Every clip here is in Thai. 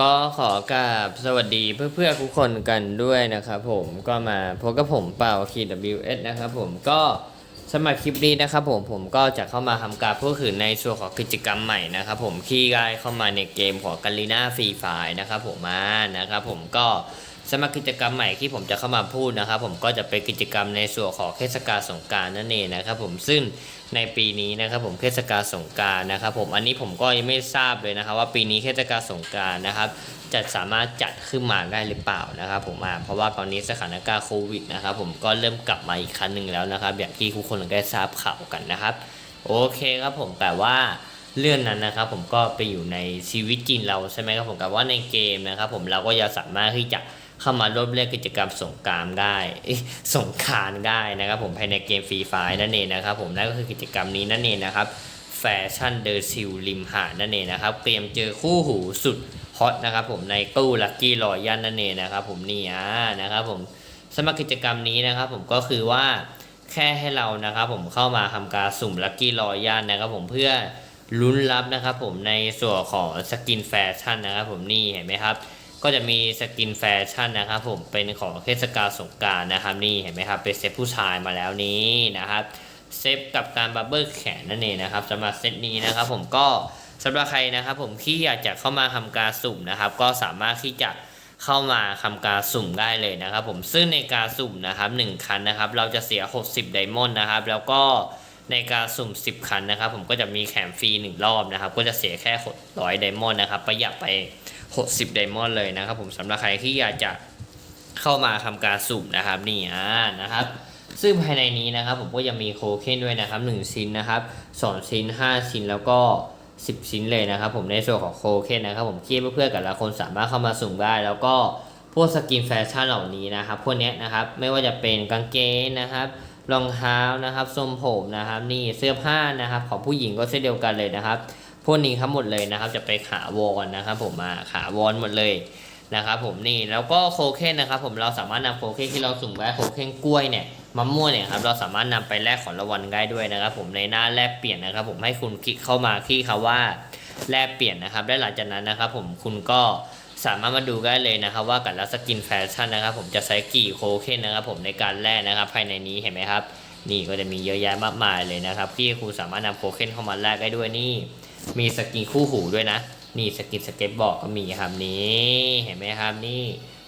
ก็ขอกราบสวัสดีเพื่อนๆทุกคนกันด้วยนะครับผมก็มาพบกับผมเป่าคี WS นะครับผมก็สำหรับคลิปนี้นะครับผมผมก็จะเข้ามาทำการพูดถึงในส่วนของกิจกรรมใหม่นะครับผมที่ได้เข้ามาในเกมของกาลีน่าฟรีไฟนะครับผมมานะครับผมก็ สำหรับกิจกรรมใหม่ที่ผมจะเข้ามาพูดนะครับ ผมก็จะเป็นกิจกรรมในส่วนของเทศกาลสงการนั่นเองนะครับผมซึ่งในปีนี้นะครับผมเทศกาลสงการนะครับ ผมอันนี้ผมก็ยังไม่ทราบเลยนะครับ ว่าปีนี้เทศกาลสงการนะครับจะสามารถจัดขึ้นมาได้หรือเปล่านะครับ ผมอ่าเพราะว่าตอนนี้สถานการณ์โควิดนะครับ ผมก็เริ่มกลับมาอีกครั้งหนึ่งแล้วนะครับอย่างที่ทุกคนได้ทราบข่าวกันนะครับ โอเคครับผมแต่ว่าเรื่องนั้นนะครับผมก็ไปอยู่ในชีวิตจริงเราใช่ไหมครับผมแต่ว่าในเกมนะครับ ผมเราก็จะสามารถที่จะ เข้ามาร่วมเล่นกิจกรรมสงกรารได้สงกรารได้นะครับ ผมภายในเกมฟรีไฟนั่นเองนะครับ ผมนั่นก็คือกิจกรรมนี้นั่นเองนะครับแฟชั่นเดอร์ซิลริมหาดนั่นเองนะครับเตรียมเจอคู่หูสุดฮอตนะครับผมในตู้ลัคกี้รอยันนั่นเองนะครับ ผมนี่อ่านะครับผมสำหรับกิจกรรมนี้นะครับ ผมก็คือว่าแค่ให้เรานะครับ ผมเข้ามาทำการสุ่มลัคกี้รอยันนะครับ ผมเพื่อลุ้นรับนะครับ ผมในส่วนของสกินแฟชั่นนะครับ ผมนี่เห็นไหมครับ ก็จะมีสกินแฟชั่นนะครับผมเป็นของเทศกาลสงการนะครับนี่เห็นไหมครับเป็นเซตผู้ชายมาแล้วนี้นะครับเซฟกับการบับเบิลแขนนั่นเองนะครับสำหรับเซตนี้นะครับผมก็สำหรับใครนะครับผมที่อยากจะเข้ามาทำการสุ่มนะครับ ก็สามารถที่จะเข้ามาทำการสุ่มได้เลยนะครับ ผมซึ่งในการสุ่มนะครับ1คันนะครับ เราจะเสีย 60ไดมอนด์นะครับ แล้วก็ในการสุ่ม 10 คันนะครับ ผมก็จะมีแถมฟรี1รอบนะครับ ก็จะเสียแค่100ไดมอนด์นะครับ ประหยัดไป 60ไดมอนด์เลยนะครับผมสำหรับใครที่อยากจะเข้ามาทำการสุ่มนะครับนี่อ่านะครับซึ่งภายในนี้นะครับผมก็ยังมีโคเคนด้วยนะครับ1ชิ้นนะครับ2ชิ้น 5 ชิ้นแล้วก็ 10 ชิ้นเลยนะครับผมในส่วนของโคเคนนะครับผมที่เพื่อนๆกับละคนสามารถเข้ามาสุ่มได้ แล้วก็พวกสกินแฟชั่นเหล่านี้นะครับพวกนี้นะครับไม่ว่าจะเป็นกางเกงนะครับรองเท้านะครับทรงผมนะครับนี่เสื้อผ้านะครับของผู้หญิงก็เช่นเดียวกันเลยนะครับ พวกนี้ทั้งหมดเลยนะครับ จะไปขาวอนนะครับผมมาขาวอนหมดเลยนะครับผมนี่แล้วก็โคเคนนะครับ ผมเราสามารถนำโคเคนที่เราสุ่มได้โคเคนกล้วยเนี่ยมะม่วงเนี่ยครับเราสามารถนำไปแลกของรางวัลได้ด้วยนะครับ ผมในหน้าแลกเปลี่ยนนะครับ ผมให้คุณคลิกเข้ามาที่คำว่าแลกเปลี่ยนนะครับและหลังจากนั้นนะครับ ผมคุณก็สามารถมาดูได้เลยนะครับ ว่ากับละสกินแฟชั่นนะครับ ผมจะใช้กี่โคเคนนะครับ ผมในการแลกนะครับ ภายในนี้เห็นไหมครับ นี่ก็จะมีเยอะแยะมากมายเลยนะครับที่คุณสามารถนำโคเคนเข้ามาแลกได้ด้วยนี่ มีสกินคู่หูด้วยนะ นี่สกินสเก็ตบอร์ดก็มีครับนี่เห็นไหมครับนี่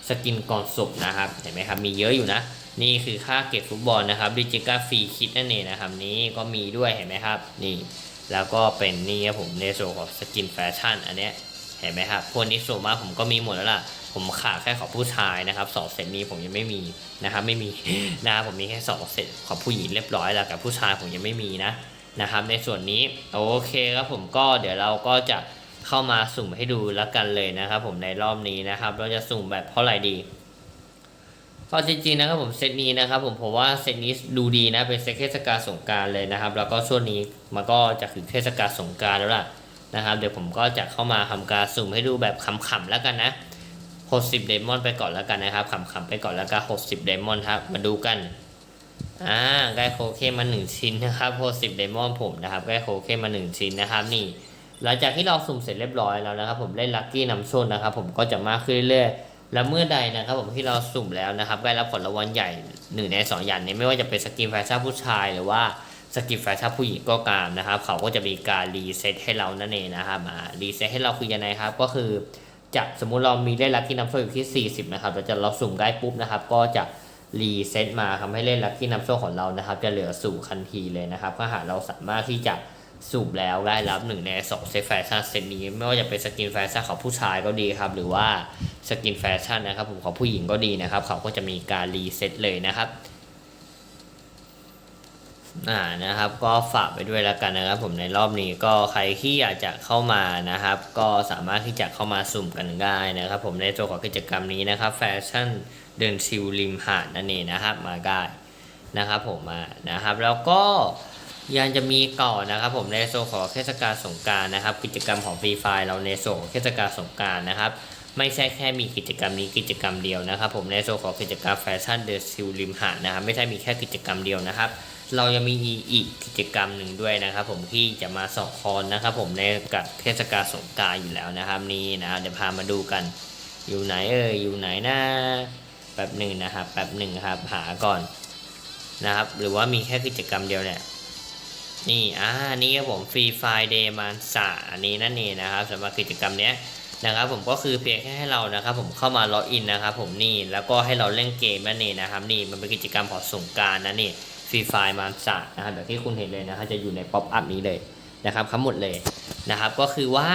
สกินก่อนสุกนะครับเห็นไหมครับมีเยอะอยู่นะ นี่คือค่าเก็บฟุตบอลนะครับดิจิกาฟรีคิดนั่นเองนะครับนี้ก็มีด้วยเห็นไหมครับนี่แล้วก็เป็นนี่ครับผมในส่วนของสกินแฟชั่นอันเนี้ยเห็นไหมครับพวกนี้ส่วนมากผมก็มีหมดแล้วล่ะ ผมขาดแค่ของผู้ชายนะครับสองเซตนี้ผมยังไม่มีนะครับไม่มีนะครับผมมีแค่สองเซตของผู้หญิงเรียบร้อยแล้วกับผู้ชายผมยังไม่มีนะ นะครับ ในส่วนนี้โอเคครับผมก็เดี๋ยวเราก็จะเข้ามาสุ่มให้ดูแล้วกันเลยนะครับ ผมในรอบนี้นะครับ เราจะสุ่มแบบเท่าไหร่ดีก็จริงๆนะครับผมเซตนี้นะครับ ผมผมว่าเซตนี้ดูดีนะเป็นเซตเทศกาลสงการเลยนะครับ แล้วก็ช่วงนี้มันก็จะถึงเทศกาลสงการแล้วล่ะนะครับ เดี๋ยวผมก็จะเข้ามาทำการสุ่มให้ดูแบบขำๆแล้วกันนะ60เดมอนไปก่อนแล้วกันนะครับขำๆไปก่อนแล้วก็60เดมอนครับมาดูกัน อ่าได้โคเคนมาหนึ่งชิ้นนะครับ60เดมอนผมนะครับได้โคเคนมาหนึ่งชิ้นนะครับนี่หลังจากที่เราสุ่มเสร็จเรียบร้อยแล้วนะครับ ผมเล่นลัคกี้นำโชคนะครับ ผมก็จะมากขึ้นเรื่อยๆแล้วเมื่อใดนะครับ ผมที่เราสุ่มแล้วนะครับ ได้รับผลรางวัลใหญ่หนึ่งในสองอย่างนี้ไม่ว่าจะเป็นสกินแฟชั่นผู้ชายหรือว่าสกินแฟชั่นผู้หญิงก็ตามนะครับ เขาก็จะมีการรีเซ็ตให้เรานั่นเองนะครับมารีเซ็ตให้เราคือยังไงครับ ก็คือจะสมมุติเรามีเล่นลัคกี้นำโชคอยู่ที่ 40นะครับเราจะเราสุ่มได้ปุ๊บนะครับ ก็จะ รีเซ็ตมาทำให้เล่นลัคกี้นำโชคของเรานะครับ จะเหลือสู่ทันทีเลยนะครับถ้าหากเราสามารถที่จะสูบแล้วได้รับหนึ่งในสองเซตแฟชั่นเซตนี้ ไม่ว่าจะเป็นสกินแฟชั่นของผู้ชายก็ดีครับ หรือว่าสกินแฟชั่นนะครับผมของผู้หญิงก็ดีนะครับ เขาก็จะมีการรีเซ็ตเลยนะครับ อ่านะครับก็ฝากไปด้วยแล้วกันนะครับผมในรอบนี้ก็ใครที่อยากจะเข้ามานะครับ ก็สามารถที่จะเข้ามาสุ่มกันได้นะครับ ผมในตัวของกิจกรรมนี้นะครับแฟชั่นเดินชิลริมหาดนั่นเองนะครับมาได้นะครับผมมานะครับ แล้วก็ยังจะมีก่อนนะครับ ผมในโซนของเทศกาลสงการนะครับ กิจกรรมของฟรีไฟเราในโซนของเทศกาลสงการนะครับ ไม่ใช่แค่มีกิจกรรมนี้กิจกรรมเดียวนะครับ ผมในโซนของกิจกรรมแฟชั่นเดอะซิลริมหาดนะครับ ไม่ใช่มีแค่กิจกรรมเดียวนะครับ เรายังมีอีกกิจกรรมหนึ่งด้วยนะครับ ผมที่จะมาสองคอนนะครับ ผมในกับเทศกาลสงการอยู่แล้วนะครับนี่นะเดี๋ยวพามาดูกัน อยู่ไหนเอ่ยอยู่ไหนนะแป๊บหนึ่งนะครับแป๊บหนึ่งครับหาก่อนนะครับ หรือว่ามีแค่กิจกรรมเดียวเนี่ยนี่อ่านี่ครับผมฟรีไฟเดย์มันสาอันนี้นั่นเองนะครับสำหรับกิจกรรมเนี้ยนะครับผมก็คือเพียงแค่ให้เรานะครับ ผมเข้ามาล็อกอินนะครับ ผมนี่แล้วก็ให้เราเล่นเกมนั่นเองนะครับ นี่มันเป็นกิจกรรมของสงการนะนี่ ฟรีไฟล์มันสานะครับแบบที่คุณเห็นเลยนะครับจะอยู่ในป๊อปอัพนี้เลยนะครับทั้งหมดเลยนะครับ ก็คือว่า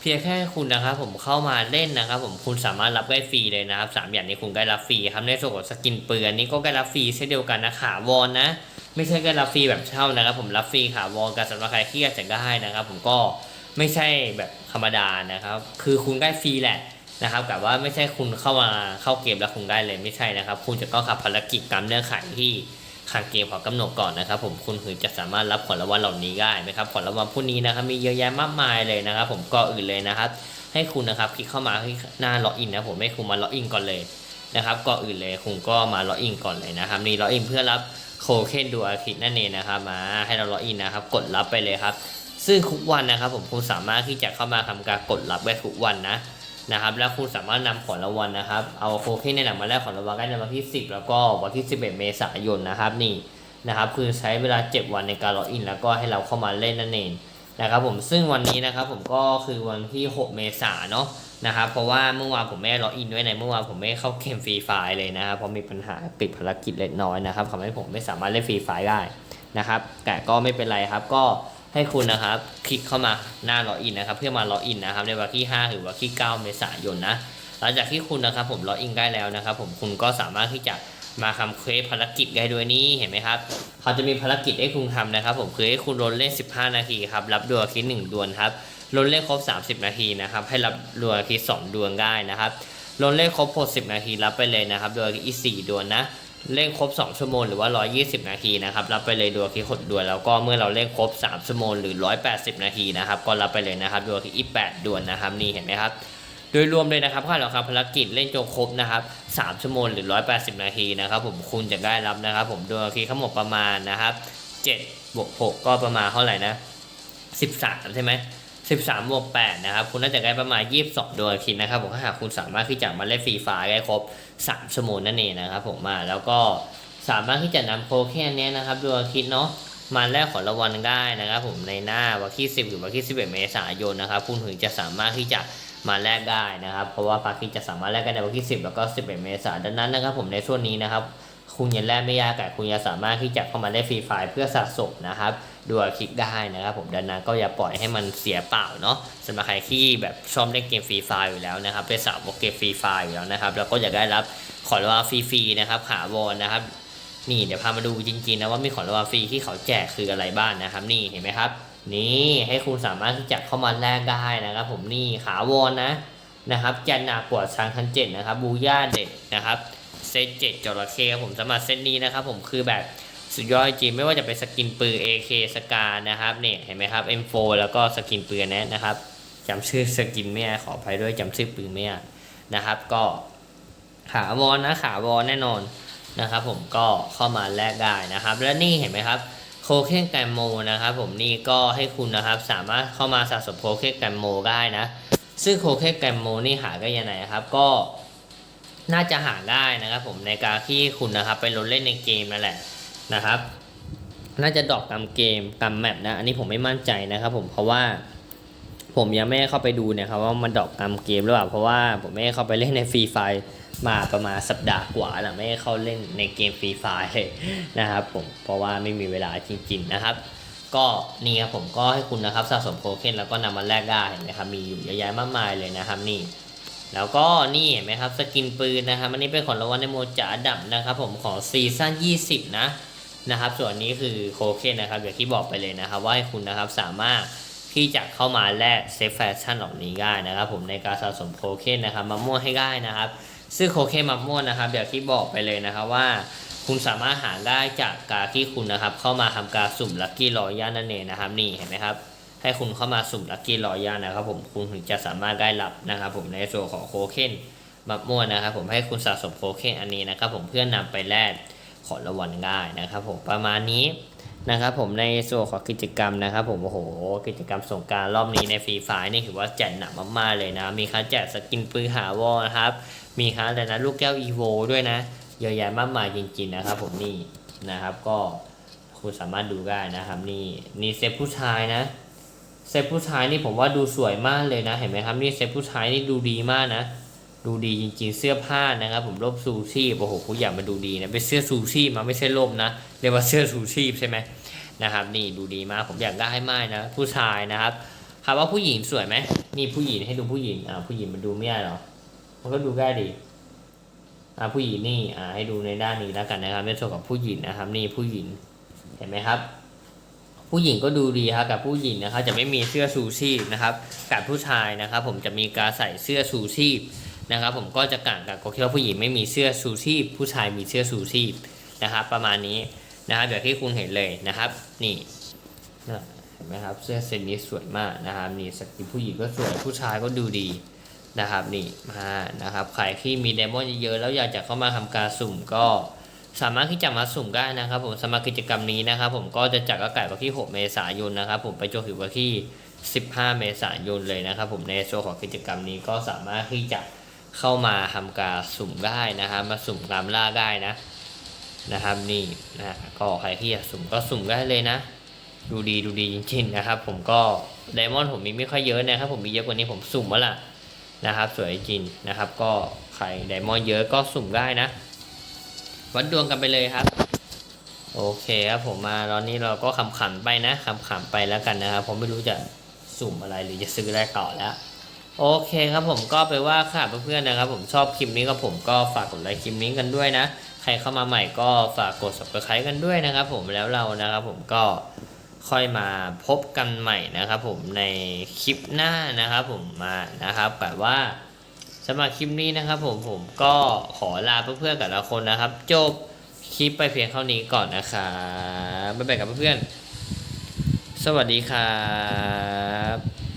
เพียงแค่คุณนะครับผมเข้ามาเล่นนะครับ ผมคุณสามารถรับได้ฟรีเลยนะครับสามอย่างนี้คุณได้รับฟรีครับในส่วนของสกินปืนอันนี้ก็ได้รับฟรีเช่นเดียวกันนะขาวอนนะ ไม่ใช่แค่รับฟรีแบบเช่านะครับ ผมรับฟรีขาวอลกันสำหรับใครที่อยากจะได้นะครับ ผมก็ไม่ใช่แบบธรรมดานะครับ คือคุณได้ฟรีแหละนะครับแต่ว่าไม่ใช่คุณเข้ามาเข้าเกมแล้วคุณได้เลยไม่ใช่นะครับ คุณจะต้องขับภารกิจตามเนื้อไขที่ ทางเกมขอกำหนดก่อนนะครับ ผมคุณถึงจะสามารถรับผลรางวัลเหล่านี้ได้นะครับผลรางวัลพวกนี้นะครับมีเยอะแยะมากมายเลยนะครับ ผมก็อื่นเลยนะครับ ให้คุณนะครับคลิกเข้ามาที่หน้าล็อกอินนะผมให้คุณมาล็อกอินก่อนเลยนะครับก่อนอื่นเลยคุณก็มาล็อกอินก่อนเลยนะครับนี่ล็อกอินเพื่อรับโคเคนดูอาทิตย์นั่นเองนะครับมาให้เราล็อกอินนะครับ กดรับไปเลยครับ ซึ่งทุกวันนะครับ ผมคุณสามารถที่จะเข้ามาทำการกดรับได้ทุกวันนะ นะครับ แล้วคุณสามารถนำของรางวัลนะครับ เอาโคเคนในหนังมาแลกของรางวัลได้ในวันที่ 10 แล้วก็วันที่ 11 เมษายนนะครับนี่นะครับ คือใช้เวลา 7 วันในการล็อกอิน แล้วก็ให้เราเข้ามาเล่นนั่นเองนะครับผมซึ่งวันนี้นะครับผมก็คือวันที่ 6 เมษายนเนาะนะครับเพราะว่าเมื่อวานผมไม่ล็อกอินด้วยในเมื่อวานผมไม่เข้าเกมฟรีไฟล์เลยนะครับเพราะมีปัญหาติดภารกิจเล็กน้อยนะครับทำให้ผมไม่สามารถเล่นฟรีไฟล์ได้นะครับแต่ก็ไม่เป็นไรครับก็ ให้คุณนะครับ คลิกเข้ามาหน้าล็อกอินนะครับ เพื่อมาล็อกอินนะครับ ในวันที่ 5 หรือวันที่ 9 เมษายนนะหลังจากที่คุณนะครับผมล็อกอินได้แล้วนะครับ ผมคุณก็สามารถที่จะมาทำเควสภารกิจได้ด้วยนี่เห็นไหมครับเขาจะมีภารกิจให้คุณทำนะครับ ผมคือให้คุณโดนเล่น 15 นาทีครับรับดวงอาทิตย์หนึ่งดวงครับลดเลขครบ 30 นาทีนะครับ ให้รับดวงอาทิตย์2ดวงได้นะครับลดเลขครบ 60 นาทีรับไปเลยนะครับดวงอาทิตย์อีก4ดวงนะ เล่นครบ 2 ชั่วโมงหรือว่า 120 นาทีนะครับ รับไปเลยดวงอาทิตย์6ดวงแล้วก็เมื่อเราเล่นครบ 3 ชั่วโมงหรือ 180 นาทีนะครับ ก็รับไปเลยนะครับดวงอาทิตย์อีก8ด่วงนะครับนี่เห็นไหมครับโดยรวมเลยนะครับค่าหลังคาภารกิจเล่นจนครบนะครับ3ชั่วโมงหรือ 180 นาทีนะครับผมคุณจะได้รับนะครับ ผมดวงอาทิทั้งหมดประมาณนะครับ7บวก6ก็ประมาณเท่าไหร่นะ 13 ใช่ไหม 13บวก8นะครับ คุณน่าจะได้ประมาณ 22ดวงอาทิตย์นะครับผมถ้าหากคุณสามารถที่จะมาเล่นฟรีฟล์ได้ครบ 3 ชั่วโมงนั่นเองนะครับผมมาแล้วก็สามารถที่จะนำโคเคนนี้นะครับดวงอาทิตย์เนาะมาแลกของรางวัลได้นะครับผมในหน้าวันที่ 10 หรือวันที่ 11 เมษายนนะครับ คุณถึงจะสามารถที่จะมาแลกได้นะครับ เพราะว่าภารกิจะสามารถแลกกันในวันที่ 10 แล้วก็ 11 เมษายนดังนั้นนะครับ ผมในช่วงนี้นะครับ คุณยังแลกไม่ยากแต่คุณยังสามารถที่จะเข้ามาได้ฟรีไฟล์เพื่อสะสมนะครับดูคลิกได้นะครับผมดังนั้นก็อย่าปล่อยให้มันเสียเปล่าเนาะสำหรับใครที่แบบชอบเล่นเกมฟรีไฟล์อยู่แล้วนะครับเป็นสาวกเกมฟรีไฟล์อยู่แล้วนะครับแล้วก็อยากได้รับขอรางวัลฟรีๆนะครับขาวอนนะครับ นี่เดี๋ยวพามาดูจริงๆนะว่ามีขอรางวัลฟรีที่เขาแจกคืออะไรบ้างนะครับ นี่เห็นไหมครับ นี่ให้คุณสามารถที่จะเข้ามาแลกได้นะครับ ผมนี่ขาวอนนะนะครับจันนากวดช้างทันเจ็ดนะครับบูย่าเด็ดนะครับ เซตเจ็ดจระเข้คผมสำหรับเซตนี้นะครับผมคือแบบสุดยอดจริงไม่ว่าจะเป็นสกินปืน AK สกานะครับเนี่ยเห็นไหมครับ M4 แล้วก็สกินปืนแนะนะครับจำชื่อสกินไม่ได้ขออภัยด้วยจำชื่อปืนไม่ได้นะครับ ก็ขาวอนนะขาวอนแน่นอนนะครับผมก็เข้ามาแลกได้นะครับ และนี่เห็นไหมครับโคเคนแกมโมนะครับผมนี่ก็ให้คุณนะครับสามารถเข้ามาสะสมโคเคนแกมโมได้นะ ซึ่งโคเคนแกมโมนี่หาได้ยังไงครับ ก็ น่าจะหาได้นะครับผมในการที่คุณนะครับไปลดเล่นในเกมนั่นแหละนะครับ น่าจะดอกตามเกมตามแมปนะอันนี้ผมไม่มั่นใจนะครับผมเพราะว่าผมยังไม่เข้าไปดูเนี่ยครับว่ามันดอกตามเกมหรือเปล่าเพราะว่าผมไม่เข้าไปเล่นในฟรีไฟมาประมาณสัปดาห์กว่าแล้วไม่เข้าเล่นในเกมฟรีไฟลยนะครับผมเพราะว่าไม่มีเวลาจริง ๆนะครับ ก็นี่ครับผมก็ให้คุณนะครับสะสมโคเคนแล้วก็นำมาแลกได้เห็นไหมครับมีอยู่เยอะแยะมากมายเลยนะครับนี่ แล้วก็นี่เห็นไหมครับสกินปืนนะครับอันนี้เป็นของรางวัลในโมจาดับนะครับ ผมของซีซั่น20 นะนะครับ ส่วนนี้คือโคเคนนะครับอย่างที่บอกไปเลยนะครับ ว่าให้คุณนะครับสามารถที่จะเข้ามาแลกเซฟแฟชั่นเหล่านี้ได้นะครับ ผมในการสะสมโคเคนนะครับมะม่วให้ได้นะครับ ซึ่งโคเคนมะม่วนะครับอย่างที่บอกไปเลยนะครับว่าคุณสามารถหาได้จากการที่คุณนะครับ เข้ามาทำการสุ่มลัคกี้รอยัลนั่นเองนะครับ นี่เห็นไหมครับ ให้คุณเข้ามาสุ่มลัคกี้รอยัลนะครับผมคุณถึงจะสามารถได้รับนะครับผมในส่วนของโคเคนมะม่วงนะครับผมให้คุณสะสมโคเคนอันนี้นะครับผมเพื่อนำไปแลกของรางวัลได้นะครับผมประมาณนี้นะครับผมในส่วนของกิจกรรมนะครับผมโอ้โห กิจกรรมสงการรอบนี้ในฟรีไฟนี่ถือว่าแจกหนักมากๆเลยนะ มีค่าแจกสกินปืนหาวอนะครับ มีค่าแต่นะลูกแก้วอีโวด้วยนะเยอะแยะมากมายจริงๆนะครับผมนี่นะครับก็คุณสามารถดูได้นะครับนี่นี่เซตผู้ชายนะ เซตผู้ชายนี่ผมว่าดูสวยมากเลยนะ เห็นไหมครับนี่เซตผู้ชายนี่ดูดีมากนะ ดูดีจริงๆเสื้อผ้านะครับผมร่มซูชีพโอ้โหผู้ใหญ่มาดูดีนะเป็นเสื้อซูชีพมาไม่ใช่ร่มนะเรียกว่าเสื้อซูชีพใช่ไหมนะครับ นี่ดูดีมากผมอยากได้ให้มากนะ ผู้ชายนะครับถามว่าผู้หญิงสวยไหมนี่ผู้หญิงให้ดูผู้หญิงอ่าผู้หญิงมันดูไม่ได้หรอมันก็ดูได้ดีอ่าผู้หญิงนี่อ่าให้ดูในด้านนี้แล้วกันนะครับในส่วนของผู้หญิงนะครับ นี่ผู้หญิงเห็นไหมครับ ผู้หญิงก็ดูดีครับกับผู้หญิงนะครับจะไม่มีเสื้อชูชีพนะครับกับผู้ชายนะครับ ผมจะมีการใส่เสื้อชูชีพนะครับ ผมก็จะต่างกับก็คิดว่าผู้หญิงไม่มีเสื้อชูชีพ ผู้ชายมีเสื้อชูชีพนะครับ ประมาณนี้นะครับแบบที่คุณเห็นเลยนะครับ นี่นะเห็นไหมครับเสื้อเซนนี้สวยมากนะครับนี่สกิผู้หญิงก็สวยผู้ชายก็ดูดีนะครับนี่มานะครับใครที่มีเดมอนเยอะๆแล้วอยากจะเข้ามาทำการสุ่มก็ สามารถที่จะมาสุ่มได้นะครับผมสำหรับกิจกรรมนี้นะครับผมก็จะจัดอากาศวันที่ 6 เมษายนนะครับผมไปจนถึงวันที่ 15 เมษายนเลยนะครับผมในส่วนของกิจกรรมนี้ก็สามารถที่จะเข้ามาทำการสุ่มได้นะครับมาสุ่มตามล่าได้นะนะครับนี่นะก็ใครที่อยากสุ่มก็สุ่มได้เลยนะ ดูดีดูดีจริงๆนะครับ ผมก็ไดมอนด์ผมมีไม่ค่อยเยอะนะครับผมมีเยอะกว่านี้ผมสุ่มแล้วล่ะนะครับ สวยจริงนะครับ ก็ใครไดมอนด์เยอะก็สุ่มได้นะ วัดดวงกันไปเลยครับ โอเคครับผมมาตอนนี้เราก็ขำขันไปนะขำขันไปแล้วกันนะครับผมไม่รู้จะสุ่มอะไรหรือจะซื้ออะไรต่อแล้ว โอเคครับผมก็ไปว่าค่ะเพื่อนๆนะครับ ผมชอบคลิปนี้ก็ผมก็ฝากกดไลค์คลิปนี้กันด้วยนะ ใครเข้ามาใหม่ก็ฝากกด subscribe กันด้วยนะครับ ผมแล้วเรานะครับ ผมก็ค่อยมาพบกันใหม่นะครับ ผมในคลิปหน้านะครับ ผมมานะครับแบบว่า สำหรับคลิปนี้นะครับผมผมก็ขอลาเพื่อนๆกับละคนนะครับ จบคลิปไปเพียงเท่านี้ก่อนนะครับบ๊ายบายกับเพื่อนๆสวัสดีครับ